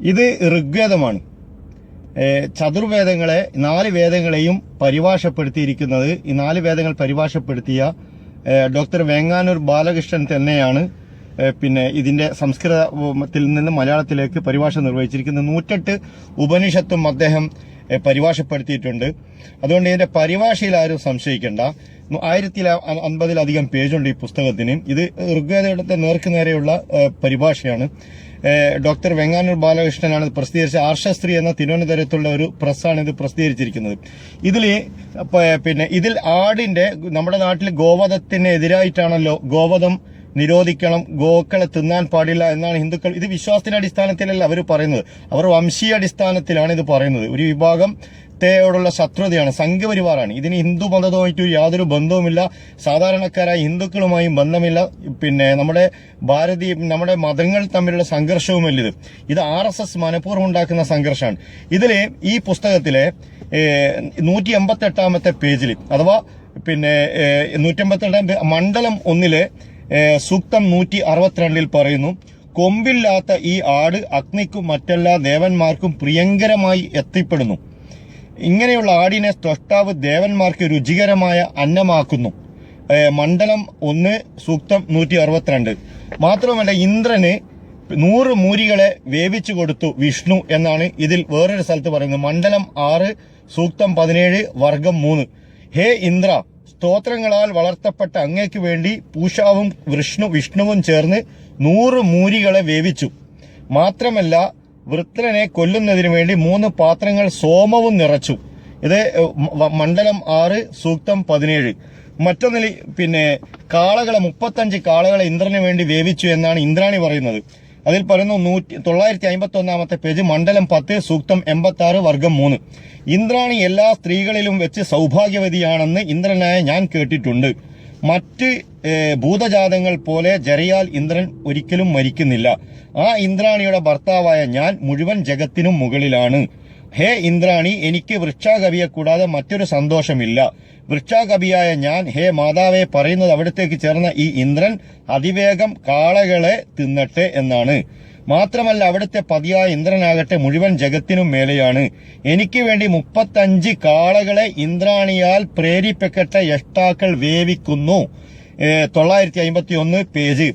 ഇത് ഋഗ്വേദമാണ്. ചതുർവേദങ്ങളെ നാല് വേദങ്ങളെയും പരിഭാഷപ്പെടുത്തിയിരിക്കുന്നത് ഈ നാല് വേദങ്ങൾ പരിഭാഷപ്പെടുത്തിയ ഡോക്ടർ വേങ്ങാനൂർ ബാലകൃഷ്ണൻ തന്നെയാണ് പിന്നെ ഇതിന്റെ സംസ്കൃതത്തിൽ നിന്ന് മലയാളത്തിലേക്ക് പരിഭാഷ നിർവഹിച്ചിരിക്കുന്ന നൂറ്റെട്ട് ഉപനിഷത്തും അദ്ദേഹം പരിഭാഷപ്പെടുത്തിയിട്ടുണ്ട്. അതുകൊണ്ട് ഇതിന്റെ പരിഭാഷയിൽ ആരും സംശയിക്കേണ്ട. ആയിരത്തി അൻപതിലധികം പേജുണ്ട് ഈ പുസ്തകത്തിന്. ഇത് ഋഗ്വേദത്തെ നേർക്ക് നേരെയുള്ള പരിഭാഷയാണ്. ഡോക്ടർ വെങ്ങാനൂർ ബാലകൃഷ്ണനാണ് പ്രസിദ്ധീകരിച്ച ആർഷസ്ത്രീ എന്ന തിരുവനന്തപുരത്തുള്ള ഒരു പ്രസ്സാണ് ഇത് പ്രസിദ്ധീകരിച്ചിരിക്കുന്നത്. ഇതിൽ പിന്നെ ഇതിൽ ആടിന്റെ നമ്മുടെ നാട്ടിൽ ഗോവധത്തിന് എതിരായിട്ടാണല്ലോ ഗോവധം നിരോധിക്കണം ഗോക്കളെ തിന്നാൻ പാടില്ല എന്നാണ് ഹിന്ദുക്കൾ. ഇത് വിശ്വാസത്തിന്റെ അടിസ്ഥാനത്തിലല്ല അവർ പറയുന്നത്. അവർ വംശീയ അടിസ്ഥാനത്തിലാണ് ഇത് പറയുന്നത്. ഒരു വിഭാഗം ോടുള്ള ശത്രുതയാണ് സംഘപരിവാറാണ്. ഇതിന് ഹിന്ദു മതവുമായിട്ട് യാതൊരു ബന്ധവുമില്ല. സാധാരണക്കാരായ ഹിന്ദുക്കളുമായും ബന്ധമില്ല. പിന്നെ നമ്മുടെ ഭാരതീയ നമ്മുടെ മതങ്ങൾ തമ്മിലുള്ള സംഘർഷവുമല്ല ഇത് ഇത് ആർ എസ് എസ് മനഃപൂർവം ഉണ്ടാക്കുന്ന സംഘർഷമാണ്. ഇതിൽ ഈ പുസ്തകത്തിലെ നൂറ്റി എൺപത്തെട്ടാമത്തെ പേജിൽ അഥവാ പിന്നെ നൂറ്റി എൺപത്തി എട്ടാം മണ്ഡലം ഒന്നിലെ സൂക്തം നൂറ്റി അറുപത്തിരണ്ടിൽ പറയുന്നു കൊമ്പില്ലാത്ത ഈ ആട് അഗ്നിക്കും മറ്റെല്ലാ ദേവന്മാർക്കും പ്രിയങ്കരമായി എത്തിപ്പെടുന്നു. ഇങ്ങനെയുള്ള ആടിനെ സ്രഷ്ടാവ് ദേവന്മാർക്ക് രുചികരമായ അന്നമാക്കുന്നു. മണ്ഡലം ഒന്ന് സൂക്തം നൂറ്റി അറുപത്തിരണ്ട് മാത്രമല്ല ഇന്ദ്രന് നൂറ് മൂരികളെ വേവിച്ചു കൊടുത്തു വിഷ്ണു എന്നാണ് ഇതിൽ വേറൊരു സ്ഥലത്ത് പറയുന്നത്. മണ്ഡലം ആറ് സൂക്തം പതിനേഴ് വർഗം മൂന്ന്. ഹേ ഇന്ദ്ര സ്തോത്രങ്ങളാൽ വളർത്തപ്പെട്ട അങ്ങയ്ക്ക് വേണ്ടി പൂഷാവും വിഷ്ണു വിഷ്ണുവും ചേർന്ന് നൂറ് മൂരികളെ വേവിച്ചു. മാത്രമല്ല വൃത്രനെ കൊല്ലുന്നതിന് വേണ്ടി മൂന്ന് പാത്രങ്ങൾ സോമവും നിറച്ചു. ഇത് മണ്ഡലം ആറ് സൂക്തം പതിനേഴ്. മറ്റൊന്നിൽ പിന്നെ കാളകളെ മുപ്പത്തഞ്ച് കാളകളെ ഇന്ദ്രന് വേണ്ടി വേവിച്ചു എന്നാണ് ഇന്ദ്രാണി പറയുന്നത്. അതിൽ പറയുന്നു നൂറ്റി തൊള്ളായിരത്തി അമ്പത്തി ഒന്നാമത്തെ പേജ് മണ്ഡലം പത്ത് സൂക്തം എൺപത്തി ആറ് വർഗം മൂന്ന്. ഇന്ദ്രാണി എല്ലാ സ്ത്രീകളിലും വെച്ച് സൗഭാഗ്യവതിയാണെന്ന് ഇന്ദ്രനായ ഞാൻ കേട്ടിട്ടുണ്ട്. മറ്റ് ഭൂതജാതങ്ങൾ പോലെ ജരയാൽ ഇന്ദ്രൻ ഒരിക്കലും മരിക്കുന്നില്ല. ആ ഇന്ദ്രാണിയുടെ ഭർത്താവായ ഞാൻ മുഴുവൻ ജഗത്തിനും മുകളിലാണ്. ഹേ ഇന്ദ്രാണി എനിക്ക് വൃക്ഷാകവിയെ കൂടാതെ മറ്റൊരു സന്തോഷമില്ല. വൃക്ഷാകവിയായ ഞാൻ ഹേ മാതാവെ പറയുന്നത് അവിടത്തേക്ക് ചേർന്ന ഈ ഇന്ദ്രൻ അതിവേഗം കാളകളെ തിന്നട്ടെ എന്നാണ്. മാത്രമല്ല അവിടുത്തെ പതിയായ ഇന്ദ്രനാകട്ടെ മുഴുവൻ ജഗത്തിനും മേലെയാണ്. എനിക്ക് വേണ്ടി മുപ്പത്തഞ്ച് കാളകളെ ഇന്ദ്രാണിയാൽ പ്രേരിപ്പിക്കട്ടെ യഷ്ടാക്കൾ വേവിക്കുന്നു. തൊള്ളായിരത്തി അമ്പത്തി ഒന്ന് പേജ്.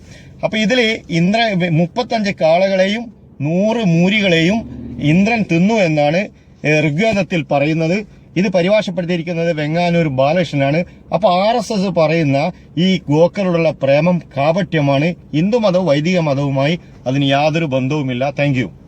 അപ്പൊ ഇതിൽ ഇന്ദ്ര മുപ്പത്തഞ്ച് കാളകളെയും നൂറ് മൂരികളെയും ഇന്ദ്രൻ തിന്നു എന്നാണ് ഋഗ്വേദത്തിൽ പറയുന്നത്. ഇത് പരിഭാഷപ്പെടുത്തിയിരിക്കുന്നത് വെങ്ങാനൂർ ബാലകൃഷ്ണനാണ്. അപ്പൊ ആർ എസ് എസ് പറയുന്ന ഈ ഗോക്കളോടുള്ള പ്രേമം കാപട്യമാണ്. ഹിന്ദു മതവും വൈദിക മതവുമായി അതിന് യാതൊരു ബന്ധവുമില്ല. താങ്ക്